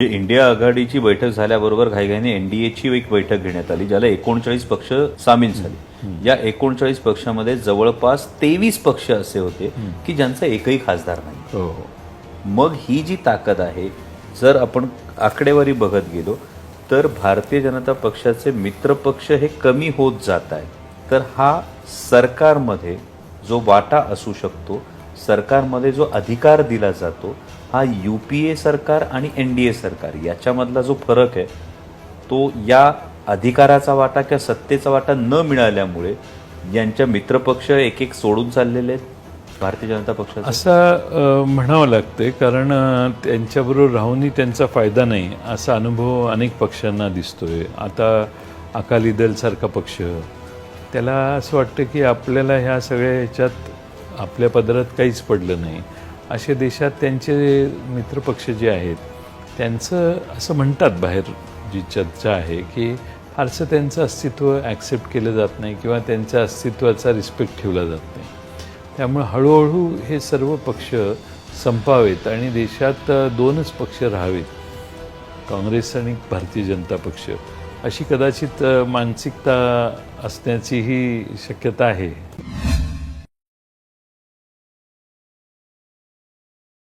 म्हणजे इंडिया आघाडीची बैठक झाल्याबरोबर घाईघाईने एनडीएची एक बैठक घेण्यात आली ज्याला एकोणचाळीस पक्ष सामील झाले. या एकोणचाळीस पक्षामध्ये जवळपास तेवीस पक्ष असे होते की ज्यांचा एकही खासदार नाही. हो मग ही जी ताकद आहे जर आपण आकडेवारी बघत गेलो तर भारतीय जनता पक्षाचे मित्रपक्ष हे कमी होत जात आहे. तर हा सरकारमध्ये जो वाटा असू शकतो सरकारमध्ये जो अधिकार दिला जातो हा यू पी ए सरकार आणि एन डी ए सरकार याच्यामधला जो फरक आहे तो या अधिकाराचा वाटा किंवा सत्तेचा वाटा न मिळाल्यामुळे यांच्या मित्रपक्ष एक एक सोडून चाललेले आहेत? भारतीय जनता पक्ष असं म्हणावं लागतंय कारण त्यांच्याबरोबर राहूनही त्यांचा फायदा नाही असा अनुभव अनेक पक्षांना दिसतोय. आता अकाली दलसारखा पक्ष त्याला असं वाटतं की आपल्याला ह्या सगळ्या ह्याच्यात आपल्या पदरात काहीच पडलं नाही. असे देशात त्यांचे मित्रपक्ष जे आहेत त्यांचं असं म्हणतात बाहेर जी चर्चा आहे की फारसं त्यांचं अस्तित्व ॲक्सेप्ट केलं जात नाही किंवा त्यांच्या अस्तित्वाचा रिस्पेक्ट ठेवला जात नाही. त्यामुळे हळूहळू हे सर्व पक्ष संपावेत आणि देशात दोनच पक्ष राहावेत. काँग्रेस आणि भारतीय जनता पक्ष. अशी कदाचित मानसिकता असण्याचीही शक्यता आहे.